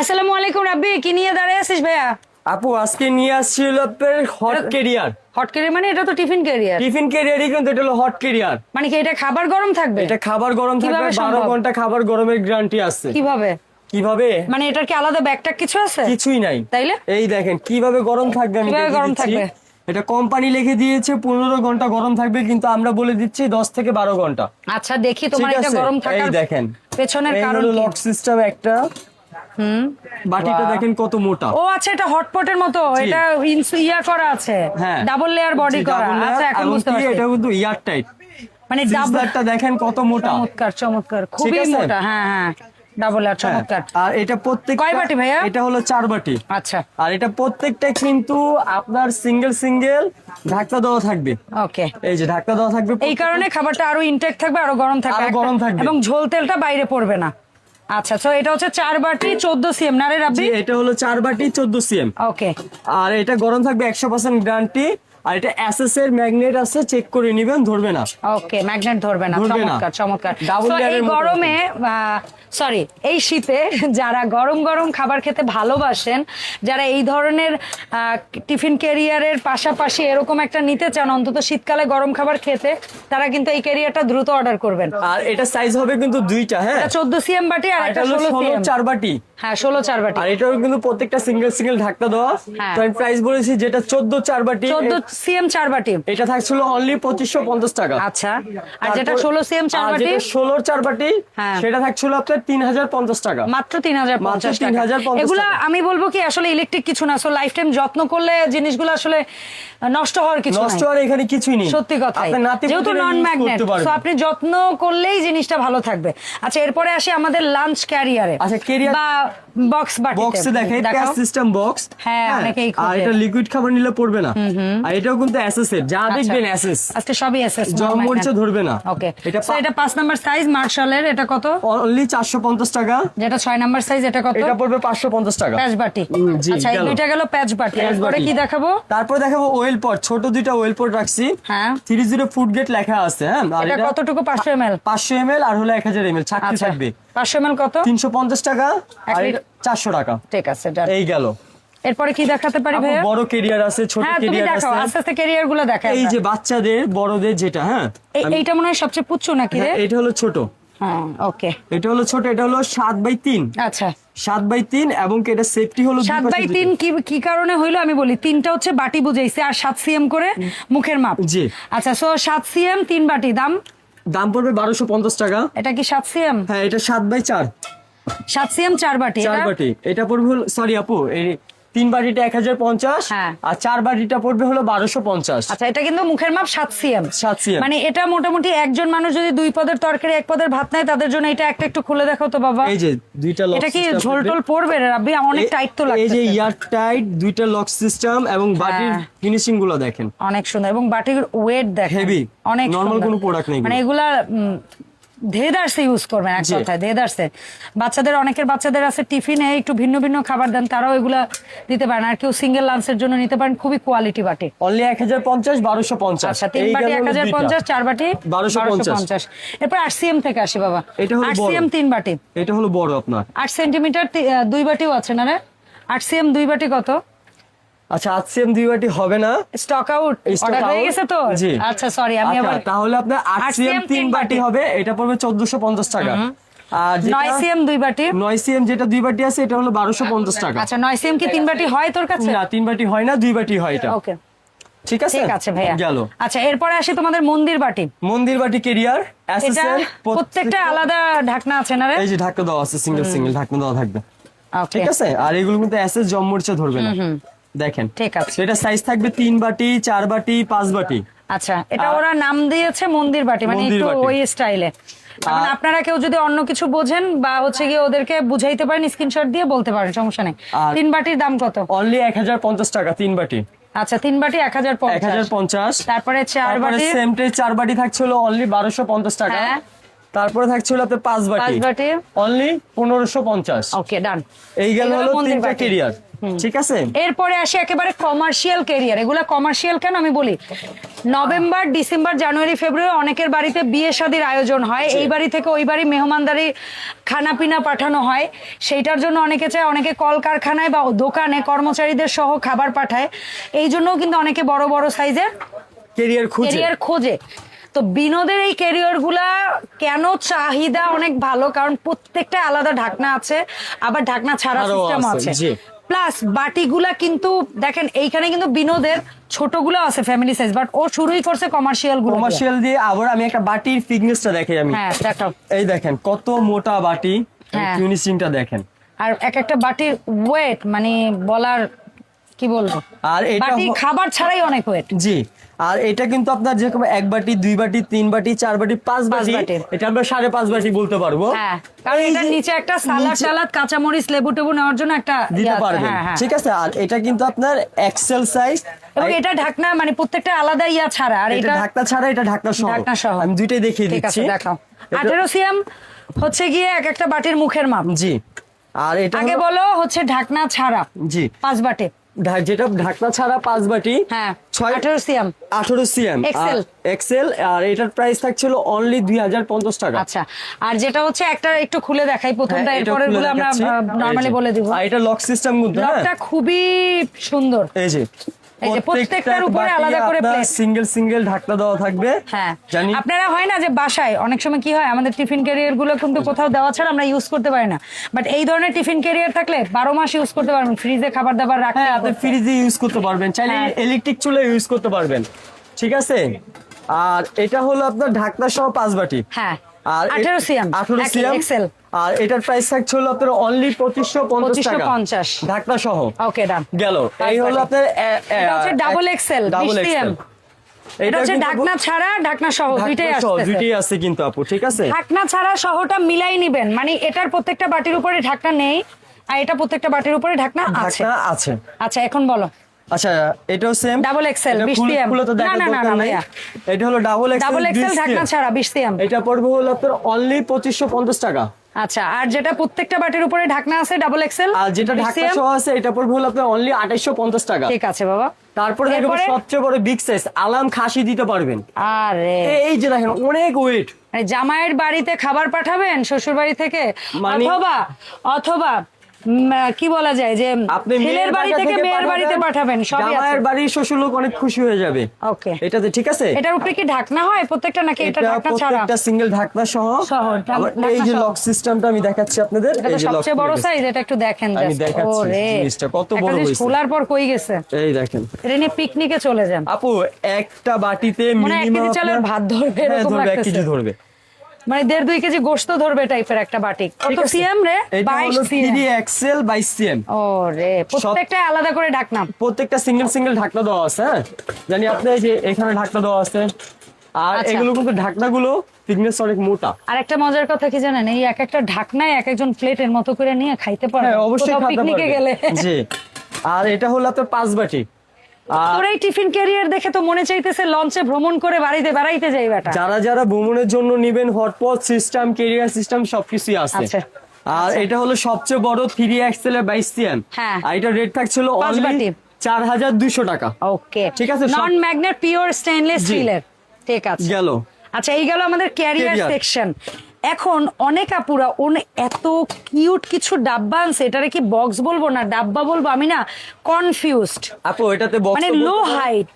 আসসালামু আলাইকুম রাব্বি কি নিয়ে দাঁড়িয়ে আছিস ভাইয়া? আপু আজকে নিয়ে আসছি হলো হট কেরিয়ার হট ক্যারিয়ার মানে এটা তো টিফিন ক্যারিয়ার টিফিন কেরিয়ারই কিন্তু এটা হলো হট কেরিয়ার মানে কি এটা খাবার গরম থাকবে? এটা খাবার গরম থাকবে কীভাবে বারো সম্ভব? ঘণ্টা খাবার গরমের গ্যারান্টি আছে। কীভাবে? কীভাবে? মানে এটার কি আলাদা ব্যাগটা কিছু আছে? কিছুই নাই। তাইলে? এই দেখেন কীভাবে গরম থাকবে আমি কীভাবে গরম থাকবে? এটা কোম্পানি লিখে দিয়েছে পনেরো ঘণ্টা গরম থাকবে কিন্তু আমরা বলে দিচ্ছি দশ থেকে বারো ঘণ্টা। আচ্ছা দেখি তোমার এটা গরম এই থাকার দেখেন। পেছনের কারণ? লক সিস্টেম একটা। হুম। বাটিটা দেখেন কত মোটা। ও আচ্ছা এটা হটপটের মতো। এটা ইয়া করা আছে। ডাবল লেয়ার বডি করা। আচ্ছা এখন বুঝতে পারছি। এটা কিন্তু ইয়ার টাইট মানে ডাবল দেখেন কত মোটা। চমৎকার চমৎকার। খুবই মোটা। হ্যাঁ হ্যাঁ। ডাবল লেয়ার হ্যাঁ, চমৎকার। আর এটা প্রত্যেক কয় বাটি ভাইয়া? এটা হলো চার বাটি। আচ্ছা। আর এটা প্রত্যেকটা কিন্তু আপনার সিঙ্গেল সিঙ্গেল ঢাকনা দেওয়া থাকবে। ওকে। এই যে ঢাকনা দেওয়া থাকবে এই কারণে খাবারটা আরও ইনটেক থাকবে আরও গরম থাকবে আরও গরম থাকবে। এবং ঝোল তেলটা বাইরে পড়বে না। আচ্ছা তো এটা হচ্ছে চার বাটি চোদ্দ সিএম না রে রাব্বি? এটা হলো চার বাটি চোদ্দ সিএম। ওকে আর এটা গরম থাকবে একশো পার্সেন্ট গ্যারান্টি আর এটা এসএস এর ম্যাগনেট আছে চেক করে নিবেন ধরবে না। ওকে ম্যাগনেট ধরবে না চমৎকার চমৎকার। Layer এই গরমে সরি এই শীতে যারা গরম গরম খাবার খেতে ভালোবাসেন যারা এই ধরনের টিফিন ক্যারিয়ারের পাশাপাশি এরকম একটা নিতে চান অন্তত শীতকালে গরম খাবার খেতে তারা কিন্তু এই ক্যারিয়ারটা দ্রুত অর্ডার করবেন। আর এটা সাইজ হবে কিন্তু দুইটা হ্যাঁ? এটা চোদ্দ সিএম বাটি আর এটা হলো ষোলো ষোলো সিএম চার বাটি। হ্যাঁ ষোলো চার বাটি। আর এটাও কিন্তু প্রত্যেকটা সিঙ্গেল সিঙ্গেল ঢাকনা দেওয়া। হ্যাঁ। তো আমি প্রাইস বলেছি যেটা চোদ্দ চার বাটি চোদ্দ সিএম চার বাটি এটা থাকছিল অনলি পঁচিশশো পঞ্চাশ টাকা। আচ্ছা। আর যেটা ষোলো সিএম চার বাটি ষোলোর চার বাটি হ্যাঁ। সেটা থাকছিল আপনার তিন হাজার পঞ্চাশ টাকা। মাত্র তিন হাজার পঞ্চাশ মাত্র 3050 এগুলা। আমি বলব কি আসলে ইলেকট্রিক কিছু না। সো লাইফ টাইম যত্ন করলে জিনিসগুলো আসলে নষ্ট হওয়ার কিছু নষ্ট হওয়ার এখানে কিছুই নেই। সত্যি কথা যেহেতু নন ম্যাগনেট সো আপনি যত্ন করলেই জিনিসটা ভালো থাকবে। আচ্ছা এরপরে আসি আমাদের লাঞ্চ ক্যারিয়ারে আচ্ছা, carrier- বা বক্স বাটিতে বক্সে দেখাই প্যাচ সিস্টেম বক্স হ্যাঁ, অনেকেই। আর এটা লিকুইড খাবার নিলে পড়বে না। আর এটাও কিন্তু এসএস এর। যা দেখবেন এসএস আজকে সবই এসএস জল মরিচে ধরবে না। ওকে এটা এটা এটা পাঁচ নাম্বার সাইজ মার্শালের এটা কত? অনলি চারশো পঞ্চাশ টাকা। যেটা ছয় নাম্বার সাইজ এটা কত? এটা পড়বে পাঁচশো পঞ্চাশ টাকা। প্যাচ বাটি। আচ্ছা এই দুইটা গেল প্যাচ বাটি। এরপরে কি দেখাবো? তারপর দেখাবো ওয়েল পট ছোট দুইটা ওয়েল পট রাখছি। হ্যাঁ। থ্রি জিরো ফুড গেট লেখা আছে হ্যাঁ? আর এটা কতটুকু? পাঁচশো এম এল পাঁচশো এম আর হলো এক হাজার এম এল ছাড়তে আচ্ছা। থাকবে। পাঁচশো এম এল কত? তিনশো পঞ্চাশ টাকা আর লিটার। চারশো টাকা। ঠিক আছে। এই গেল। এরপরে কি দেখাতে পারি ভাইয়া? বড় কেরিয়ার আছে ছোট তুমি কেরিয়ার আছে। আস্তে আস্তে ক্যারিয়ারগুলো দেখা এই যে বাচ্চাদের বড়দের যেটা হ্যাঁ? এইটা মনে হয় সবচেয়ে পুচ্ছু নাকি রে? হ্যাঁ, এটা হলো ছোট। হ্যাঁ ওকে এটা হলো ছোট এটা হলো সাত বাই তিন। আচ্ছা। বাই এবং কি এটা সেফটি হলো দুই সাত বাই কি কি কারণে হইল? আমি বলি তিনটা হচ্ছে বাটি বুঝাইছে আর সাত সিএম করে মুখের মাপ। জি। আচ্ছা সো সাত সিএম তিন বাটি দাম। দাম পড়বে বারোশো পঞ্চাশ টাকা। এটা কি সাত সিএম? হ্যাঁ এটা সাত বাই চার। সাত সিএম চার বাটি চার বাটি। এটা পড়বে সরি আপু এই তিন বাটিটা এক হাজার পঞ্চাশ হ্যাঁ। আর চার বাটিটা পড়বে হলো বারোশো পঞ্চাশ। আচ্ছা এটা কিন্তু মুখের মাপ সাত সিএম। সাত CM মানে এটা মোটামুটি একজন মানুষ যদি দুই পদের তরকারি এক পদের ভাত নেয় তাদের জন্য এটা একটা একটু খুলে দেখো তো বাবা। এই যে দুইটা এটা কি ঝোল টোল পড়বে রাব্বি? অনেক টাইট তো এই যে ইয়ার টাইট দুইটা লক সিস্টেম এবং বাটির হ্যাঁ। ফিনিশিংগুলো দেখেন। অনেক সুন্দর। এবং বাটির ওয়েট দেখেন। Heavy। অনেক সুন্দর। কোনো product নেই মানে এগুলা ধেদারসে ইউজ করবেন এক। কথায় ধেদারসে। বাচ্চাদের অনেকের বাচ্চাদের আছে টিফিনে একটু ভিন্ন ভিন্ন খাবার দেন তারাও এগুলা দিতে পারেন। আর কেউ সিঙ্গেল লাঞ্চের জন্য নিতে পারেন খুবই কোয়ালিটি বাটি। অনলি এক হাজার পঞ্চাশ বারোশো পঞ্চাশ। আচ্ছা তিন বাটি এক হাজার পঞ্চাশ চার বাটি 1250 পঞ্চাশ। এরপর আট সিএম থেকে আসি বাবা। এটা হলো আট সিএম তিন বাটি। এটা হলো বড় আপনার। আট সেন্টিমিটার দুই বাটিও আছে না রে? আট সিএম দুই বাটি কত? আচ্ছা দুই বাটি হবে না। স্টক আউট অর্ডার হয়ে গেছে তো? জি। আচ্ছা সরি আমি আচ্ছা, আবার তাহলে আপনার আট আট সিএম তিন বাটি। হবে এটা পড়বে চোদ্দশো পঞ্চাশ টাকা। আর নয় সিএম দুই বাটি। নয় সিএম যেটা দুই বাটি আছে এটা হলো পঞ্চাশ টাকা। আচ্ছা নয় সিএম কি তিন বাটি হয় তোর কাছে? না তিন বাটি হয় না দুই বাটি হয় এটা। ওকে ঠিক আছে? ঠিক আছে ভাইয়া। গেল। আচ্ছা এরপরে আসি তোমাদের মন্দির বাটি। মন্দির বাটি কেরিয়ার প্রত্যেকটা আলাদা ঢাকনা আছে না রে? এই যে ঢাকনা আছে সিঙ্গেল সিঙ্গেল ঢাকনা দেওয়া থাকবে। ঠিক আছে? আর এগুলো কিন্তু জম্মরিচা ধরবে না। দেখেন। ঠিক আছে। এটা সাইজ থাকবে তিন বাটি চার বাটি পাঁচ বাটি। আচ্ছা এটা ওরা নাম দিয়েছে মন্দির বাটি মানে একটু ওই স্টাইলে আর- আপনারা কেউ যদি অন্য কিছু বোঝেন বা হচ্ছে গিয়ে ওদেরকে বুঝাইতে পারেন স্ক্রিনশট দিয়ে বলতে পারেন সমস্যা নেই। তিন বাটির দাম কত? অনলি এক হাজার পঞ্চাশ টাকা তিন বাটি। আচ্ছা তিন বাটি এক হাজার এক হাজার পঞ্চাশ। তারপরে চার বাটি? সেম টে চার বাটি থাকছিল অনলি বারোশো পঞ্চাশ টাকা। হ্যাঁ। তারপরে থাকছিল আপনার পাঁচ বাটি। পাঁচ বাটি। অনলি পনেরোশো পঞ্চাশ। ওকে ডান এই গেল হলো তিনটা। কেরিয়ার ঠিক আছে? এরপরে আসি একেবারে কমার্শিয়াল ক্যারিয়ার এগুলা কমার্শিয়াল কেন আমি বলি? নভেম্বর ডিসেম্বর জানুয়ারি ফেব্রুয়ারি অনেকের বাড়িতে বিয়ে শাদির আয়োজন হয়। এই বাড়ি থেকে ওই বাড়ি মেহমানদারি খানা পিনা পাঠানো হয়। সেইটার জন্য অনেকে চায় অনেকে কলকারখানায় বা দোকানে কর্মচারীদের সহ খাবার পাঠায়। এই জন্যও কিন্তু অনেকে বড় বড় সাইজের কেরিয়ার খুঁজে। ক্যারিয়ার খোঁজে। তো বিনোদের এই ক্যারিয়ারগুলা কেন চাহিদা অনেক ভালো? কারণ প্রত্যেকটা আলাদা ঢাকনা আছে আবার ঢাকনা ছাড়া সিস্টেম আছে। প্লাস বাটিগুলা কিন্তু দেখেন এইখানে কিন্তু বিনোদের ছোটগুলো আছে ফ্যামিলি সাইজ বাট ও শুরুই করছে কমার্শিয়ালগুলো কমার্শিয়াল দিয়ে আবার আমি একটা বাটির ফিটনেসটা দেখাই আমি। হ্যাঁ এই দেখেন কত মোটা বাটি হ্যাঁ। ফিনিশিংটা দেখেন। আর এক একটা বাটির ওয়েট মানে বলার কি বলব? আর এটা খাবার ছাড়াই অনেক ওয়েট জি আর এটা কিন্তু আপনার যেরকম এক বাটি দুই বাটি তিন বাটি চার বাটি পাঁচ বাটি। এটা আমরা সাড়ে পাঁচ বাটি বলতে পারব। হ্যাঁ কারণ যে নিচে একটা সালাদ কাঁচামরিচ লেবু টেবু নেওয়ার জন্য একটা দিতে ইয়ে পারবেন। হ্যাঁ হ্যাঁ। ঠিক আছে আর এটা কিন্তু আপনার এক্সেল সাইজ এবং এটা ঢাকনা মানে প্রত্যেকটা আলাদা ইয়া ছাড়া আর এটা এটা ঢাকনা ছাড়া এটা ঢাকনা সহ। ঢাকনা সহ। আমি দুইটাই দেখিয়ে দিচ্ছি। দেখাও। আঠেরো সিএম হচ্ছে গিয়ে এক একটা বাটির মুখের মাপ। জি আর এটা আগে বলো হচ্ছে ঢাকনা ছাড়া। জি। পাঁচ বাটে। যেটা ঢাকনা ছাড়া পাঁচ বাটি হ্যাঁ ছয় আঠারো সিএম। আঠারো সিএম। এক্সেল এক্সেল আর এটার প্রাইস থাকছিল অনলি দুই হাজার পঞ্চাশ টাকা। আচ্ছা আর যেটা হচ্ছে একটা একটু খুলে দেখাই প্রথমটা হ্যাঁ, এটা গুলো আমরা। নর্মালি। বলে দিব। এটা লক সিস্টেম কিন্তু লকটা খুবই সুন্দর। এই যে। এই যে প্রত্যেকটার উপরে আলাদা করে। সিঙ্গেল সিঙ্গেল ঢাকনা দেওয়া থাকবে। হ্যাঁ। আপনারা হয় না যে বাসায় অনেক সময় কি হয় আমাদের টিফিন ক্যারিয়ারগুলো কিন্তু কোথাও দেওয়া ছাড়া আমরা ইউজ করতে পারি না। বাট এই ধরনের টিফিন ক্যারিয়ার থাকলে বারো মাস ইউজ করতে পারবেন ফ্রিজে খাবার দাবার রাখতে হ্যাঁ আপনি ফ্রিজে ইউজ করতে পারবেন। চাইলে। ইলেকট্রিক চুলা ইউজ করতে পারবেন। ঠিক আছে? আর এটা হলো আপনার ঢাকনা সহ পাঁচ বাটি। হ্যাঁ। আর 18 সিএম, আঠারো একই, সিএম? XL আর এটার প্রাইস থাকছে হলো আপনার অনলি পঁচিশশো পঞ্চাশ 2550 ঢাকনা সহ ওকে ডান গেল। এই হলো আপনার ডাবল এক্সেল এটা হচ্ছে ঢাকনা ছাড়া ঢাকনা সহ দুইটাই আসছে দুইটাই আছে কিন্তু আপু ঠিক আছে? ঢাকনা ছাড়া সহটা মিলাই নিবেন। মানে এটার প্রত্যেকটা বাটির উপরে ঢাকনা নেই আর এটা প্রত্যেকটা বাটির উপরে ঢাকনা আছে। আছে। আচ্ছা এখন বলো। আচ্ছা এটাও সেম Double XL, 20 cm না, না, না, না, এটা হলো ডাবল এক্সেল ডাবল এক্সেল ঢাকনা ছাড়া সিএম এটা পড়বে হলো আপনার অনলি পঁচিশশো পঞ্চাশ টাকা। আচ্ছা আর যেটা প্রত্যেকটা বাটির উপরে ঢাকনা আছে ডাবল এক্সেল আর যেটা ঢাকনা সহ আছে এটা পড়বে হলো আপনার অনলি আঠাইশো পঞ্চাশ টাকা। ঠিক আছে বাবা। তারপরে দেখো সবচেয়ে বড় বিগ সাইজ আলাম খাসি দিতে পারবেন। আরে। এই যে দেখেন অনেক ওয়েট মানে জামাইয়ের বাড়িতে খাবার পাঠাবেন শ্বশুর বাড়ি থেকে? মানে- অথবা অথবা কি বলা যায় যে আপনি ছেলের মেয়ের বাড়ি থেকে মেয়ের বাড়িতে পাঠাবেন সবই আছে। জামাইয়ের বাড়ির শ্বশুর লোক অনেক খুশি হয়ে যাবে। ওকে। এটাতে ঠিক আছে? এটার উপরে কি ঢাকনা হয়? প্রত্যেকটা নাকি এটা এটা ঢাকনা ছাড়া? প্রত্যেকটা সিঙ্গেল ঢাকনা সহ। এই যে লক সিস্টেমটা আমি দেখাচ্ছি আপনাদের এই যে সবচেয়ে বড় সাইজ এটা একটু দেখেন আমি। দেখাচ্ছি জিনিসটা কত বড় হয়েছে। খোলার পর কই গেছে? এই দেখেন। এটা নিয়ে পিকনিকে চলে যান। আপু একটা বাটিতে মনে হয় এক কেজি চালের ভাত ধরবে এরকম এক লাগতেছে। কেজি ধরবে। মানে দেড় দুই কেজি গোস্ত ধরবে টাইপের একটা বাটি কত? সিএম রে? এটা বাইশ হলো সিএম থ্রি এক্সেল বাইশ সিএম ও রে প্রত্যেকটা আলাদা করে ঢাকনা প্রত্যেকটা সিঙ্গেল সিঙ্গেল ঢাকনা দেওয়া আছে হ্যাঁ? জানি আপনি যে এখানে ঢাকনা দেওয়া আছে। আর আচ্ছা। এগুলো কিন্তু ঢাকনাগুলো থিকনেস অনেক মোটা। আর একটা মজার কথা কি জানেন? এই এক একটা ঢাকনায় এক একজন প্লেটের মতো করে নিয়ে খাইতে পারে হ্যাঁ অবশ্যই পিকনিকে। গেলে। জি। আর এটা হলো আপনার পাঁচ বাটি। তোর এই টিফিন ক্যারিয়ার দেখে তো মনে চাইতেছে লঞ্চে ভ্রমণ করে বাড়িতে বেড়াইতে যাই বেটা। যারা যারা ভ্রমণের জন্য নিবেন হটপট সিস্টেম কেরিয়ার সিস্টেম সবকিছুই আছে। আচ্ছা। আর এটা হলো সবচেয়ে বড় থ্রি এক্সেল এর বাইশ সিএম হ্যাঁ। আর এটা রেট থাকছিল অনলি চার হাজার দুইশো টাকা। ওকে ঠিক আছে, নন ম্যাগনেট পিওর স্টেনলেস। স্টিলের ঠিক আছে। গেল। আচ্ছা এই গেল আমাদের ক্যারিয়ার সেকশন এখন অনেক আপুরা ওন এত কিউট কিছু ডাব্বা আনছে এটারে কি বক্স বলব না ডাব্বা বলব আমি না কনফিউজড আপু এটাতে বক্স মানে লো হাইট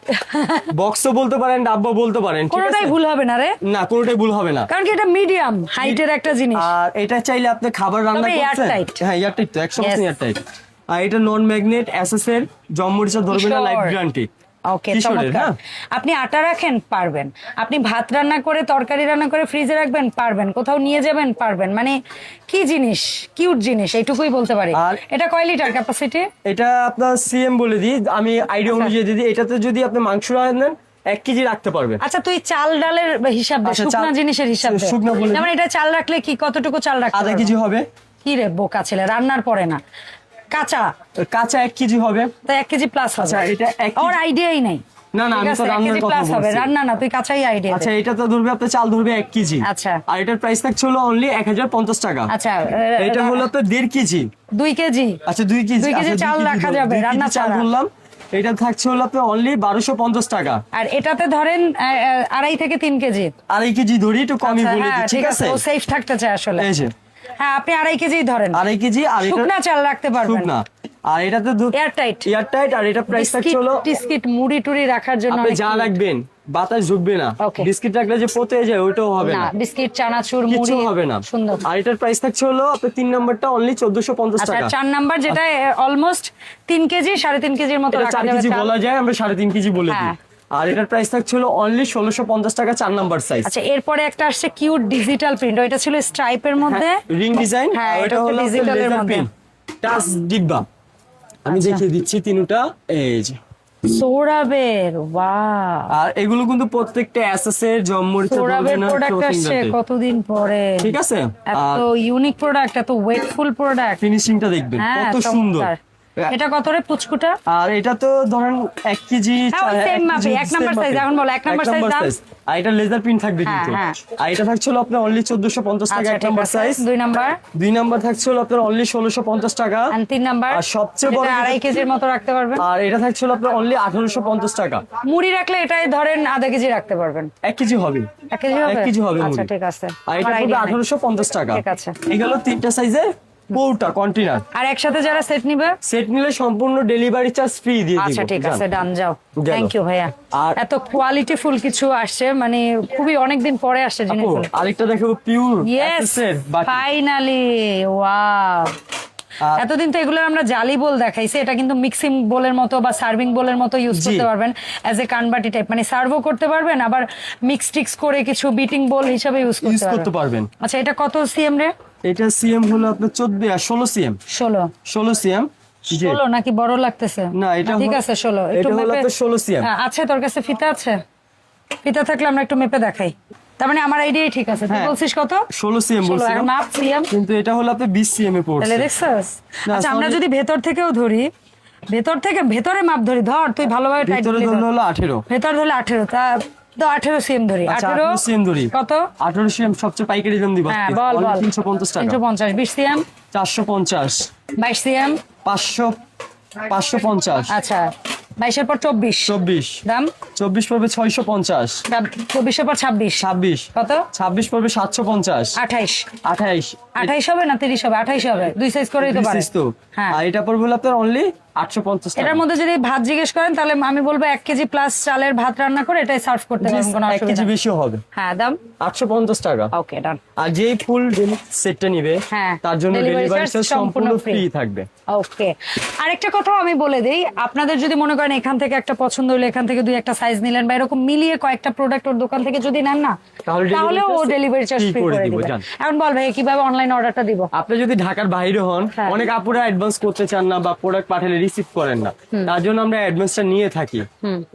বক্সও বলতে পারেন ডাব্বা বলতে পারেন ঠিক কোনোটাই? ভুল হবে না রে। না কোনোটাই ভুল হবে না। কারণ কি এটা মিডিয়াম হাইটের একটা জিনিস। আর এটা চাইলে আপনি খাবার রান্না airtight। হ্যাঁ এয়ারটাইট তো একশো Yes. পার্সেন্ট এয়ারটাইট আর এটা নন ম্যাগনেট এসএস এর জমমরিচা ধরবে না লাইফ গ্যারান্টি ওকে চমৎকার। হ্যাঁ। আপনি আটা রাখেন পারবেন। আপনি ভাত রান্না করে তরকারি রান্না করে ফ্রিজে রাখবেন পারবেন। কোথাও নিয়ে যাবেন পারবেন। মানে কি জিনিস? কিউট জিনিস এইটুকুই বলতে পারি। এটা কয় লিটার ক্যাপাসিটি এটা আপনার সিএম বলে দিই। আমি আইডিয়া আচ্ছা। অনুযায়ী দিই। এটাতে যদি আপনি মাংস রান্নেন এক কেজি রাখতে পারবেন। আচ্ছা তুই চাল ডালের হিসাব দে আচ্ছা, শুকনা জিনিসের হিসাব দে। শুকনা বলে দিই। এটা চাল রাখলে কি? কতটুকু চাল রাখতে আধা পারব? কেজি হবে। কি রে বোকা ছেলে রান্নার পরে না। কাঁচা। কাঁচা এক কেজি হবে। তাই এক কেজি প্লাস আচ্ছা, এটা ওর আইডিয়াই নাই। না, না, আমি তো রান্নার কথা হবে। রান্না না তুই কাঁচাই আইডিয়া আচ্ছা এটা তো ধরবে আপনার চাল ধরবে এক কেজি। আচ্ছা। আর এটার প্রাইস থাকছে হলো অনলি এক হাজার পঞ্চাশ টাকা। আচ্ছা এটা হলো আপনার দেড় কেজি। দুই কেজি। আচ্ছা দুই কেজি। দুই কেজি আচ্ছা, চাল রাখা যাবে, রান্না চাল বললাম এটা থাকছে হলো আপনার অনলি বারোশো পঞ্চাশ টাকা। আর এটাতে ধরেন আড়াই থেকে তিন কেজি। আড়াই কেজি ধরি একটু কমই আচ্ছা, বলে হ্যাঁ, ঠিক আছে? সেফ থাকতে চায় আসলে। এই যে। হ্যাঁ আপনি আড়াই কেজি ধরেন। আড়াই কেজি আর শুকনা চাল রাখতে পারবেন। শুকনা। আর এটাতে দুধ এয়ারটাইট এয়ারটাইট আর এটা প্রাইস থাকছে হলো বিস্কিট মুড়ি টুড়ি রাখার জন্য আপনি যা রাখবেন বাতাস ঢুকবে না। বিস্কিট রাখলে যে পোতে যায় ওইটাও হবে না না। বিস্কিট চানাচুর মুড়ি হবে না। সুন্দর। আর এটার প্রাইস থাকছে হলো আপনার তিন নাম্বারটা অনলি চোদ্দশো পঞ্চাশ আচ্ছা টাকা। চার নাম্বার যেটা অলমোস্ট তিন কেজি সাড়ে তিন কেজির মতো রাখা যাবে কেজি বলা যায় আমরা সাড়ে তিন কেজি বলে দিই। হ্যাঁ। আর এটার প্রাইস থাকছে হলো অনলি ষোলোশো পঞ্চাশ টাকা চার নাম্বার সাইজ আচ্ছা এরপরে একটা আসছে কিউট ডিজিটাল প্রিন্ট ওইটা ছিল স্ট্রাইপের মধ্যে? রিং ডিজাইন হ্যাঁ, এটা এটা হলো এর মধ্যে। টাচ ডিব্বা আমি আচ্ছা। দেখিয়ে দিচ্ছি তিনটা এই যে। সোরাবের ওয়াও আর এগুলো কিন্তু প্রত্যেকটা এসএস এর জম্মরিচা সোরাবের প্রোডাক্ট আসছে কতদিন পরে? ঠিক আছে? এত ইউনিক প্রোডাক্ট এত ওয়েটফুল প্রোডাক্ট ফিনিশিংটা দেখবেন হ্যাঁ কত সুন্দর। এটা কত রে পুচকুটা? আর এটা তো ধরেন এক কেজি হ্যাঁ, চা- same এক মাপে, এক নাম্বার মাপে। এখন বলো, এক নাম্বার দাম? আর এটা লেজার প্রিন্ট থাকবে হ্যাঁ, কিন্তু। হ্যাঁ। আর এটা থাকছে হলো আপনার অনলি চোদ্দশো পঞ্চাশ টাকা আচ্ছা এক নাম্বার সাইজ দুই নাম্বার দুই নাম্বার থাকছে হলো আপনার অনলি ষোলোশো পঞ্চাশ টাকা। আর তিন নাম্বার আর সবচেয়ে বড় আড়াই কেজির মতো রাখতে পারবেন? আর এটা থাকছে হলো আপনার অনলি আঠারোশো পঞ্চাশ টাকা। মুড়ি রাখলে এটাই ধরেন আধা কেজি রাখতে পারবেন। এক কেজি হবে। এক কেজি হবে? এক কেজি হবে আচ্ছা ঠিক আছে। আর এটা আমার পড়বে idea নাই। আঠারোশো পঞ্চাশ টাকা। ঠিক আছে। এগুলো তিনটা সাইজের বউটা কন্টেনার আর একসাথে যারা সেট নিবে? সেট নিলে সম্পূর্ণ ডেলিভারি চার্জ ফ্রি দিয়ে দিব আচ্ছা ঠিক আছে ডান যাও। থ্যাংক ইউ ভাইয়া। আর- এত কোয়ালিটি ফুল কিছু আসছে মানে খুবই অনেকদিন পরে আসছে জিনিসগুলো। আরেকটা দেখাবো পিওর ইয়েস ফাইনালি ওয়াও এতদিন তো এগুলো আমরা জালি বল দেখাইছি এটা কিন্তু মিক্সিং বোলের মতো বা সার্ভিং বোলের মতো ইউজ। করতে পারবেন অ্যাজ এ কানবাটি টাইপ মানে সার্ভও করতে পারবেন আবার মিক্স টিক্স করে কিছু বিটিং বোল হিসাবে ইউজ করতে পারবেন। আচ্ছা এটা কত সিএম রে? এটা সিএম হলো আপনার চোদ্দ ষোলো সিএম ষোলো। ষোলো সিএম ষোলো নাকি বড় লাগতেছে? না, এটা ঠিক আছে ষোলো। এটা হলো 16 cm হ্যাঁ, আছে তোর কাছে ফিতা আছে? ফিতা থাকলে আমরা একটু মেপে দেখাই। তার মানে আমার আইডিয়াই ঠিক আছে। তুই হ্যাঁ। বলছিস কত? ষোলো সিএম ষোলো বলছিলাম। আর মাপ সিএম কিন্তু এটা হলো আপনার বিশ সিএম এ পড়ছে। তাহলে দেখছস? আচ্ছা আমরা যদি ভেতর থেকেও ধরি ভেতর থেকে ভেতরে মাপ ধরি ধর তুই ভালোভাবে টাইট ভিতরে ধরলে হলো আঠেরো। ভেতর ধরলে আঠেরো তা তো আঠেরো সিএম ধরি আচ্ছা আঠেরো আঠেরো সিএম ধরি কত? আঠেরো সিএম সবচেয়ে পাইকারি দাম দিব হ্যাঁ বল বল। তিনশো পঞ্চাশ টাকা। তিনশো পঞ্চাশ বিশ সিএম। চারশো পঞ্চাশ। বাইশ সিএম। পাঁচশো পাঁচশো পঞ্চাশ। আচ্ছা বাইশের পর চব্বিশ। চব্বিশ। দাম? চব্বিশ পড়বে ছয়শো পঞ্চাশ। চব্বিশের পর ছাব্বিশ। ছাব্বিশ। কত? ছাব্বিশ পড়বে সাতশো পঞ্চাশ। আঠাইশ। আঠাইশ। আঠাইশ হবে না তিরিশ হবে? আঠাইশ হবে। দুই সাইজ করেই তো পারে। হ্যাঁ। আর এটা পড়বে আপনার অনলি আটশো পঞ্চাশ টাকা। এটার মধ্যে যদি ভাত জিজ্ঞেস করেন তাহলে আমি বলব এক কেজি প্লাস চালের ভাত রান্না করে এটাই সার্ভ করতে পারবেন কোনো কেজি নেই। হবে। হ্যাঁ দাম? আটশো পঞ্চাশ টাকা। ওকে ডান আর যেই ফুল সেটটা নিবে হ্যাঁ, তার জন্য ডেলিভারি চার্জ সম্পূর্ণ ফ্রি থাকবে। ওকে আরেকটা কথাও আমি বলে দেই আপনাদের যদি মনে করেন এখান থেকে একটা পছন্দ হলো এখান থেকে দুই একটা সাইজ নিলেন বা এরকম মিলিয়ে কয়েকটা প্রোডাক্ট ওর দোকান থেকে যদি নেন না তাহলে ও ডেলিভারি চার্জ ফ্রি করে দিব, এখন বল ভাই কীভাবে অনলাইন অর্ডারটা দিব? আপনি যদি ঢাকার বাইরে হন হ্যাঁ। অনেক আপুরা অ্যাডভান্স করতে চান না বা প্রোডাক্ট পাঠালে রিসিভ করেন না। তার জন্য আমরা অ্যাডভান্সটা নিয়ে থাকি।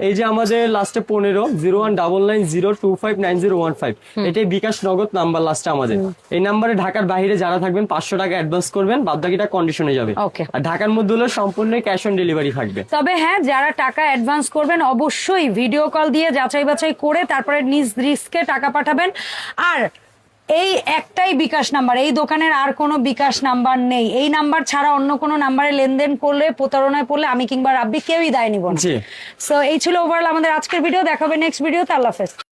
এই যে আমাদের লাস্টে পনেরো zero one double nine zero two five nine zero one five এটাই বিকাশ নগদ নাম্বার লাস্টে আমাদের। এই নাম্বারে ঢাকার বাইরে যারা থাকবেন পাঁচশো টাকা অ্যাডভান্স করবেন বাদ বাকিটা কন্ডিশনে যাবে. আর ঢাকার মধ্যে হলে সম্পূর্ণ ক্যাশ অন ডেলিভারি থাকবে। তবে হ্যাঁ যারা টাকা অ্যাডভান্স করবেন অবশ্যই ভিডিও কল দিয়ে যাচাই বাছাই করে তারপরে নিজ রিস্কে টাকা পাঠাবেন। আর এই একটাই বিকাশ নাম্বার এই দোকানের আর কোনো বিকাশ নাম্বার নেই। এই নাম্বার ছাড়া অন্য কোনো নাম্বারে লেনদেন করলে প্রতারণায় পড়লে আমি কিংবা রাব্বি কেউই দায় নিব না। সো এই ছিল ওভারঅল আমাদের আজকের ভিডিও দেখাবে নেক্সট ভিডিওতে আল্লাহ হাফেজ।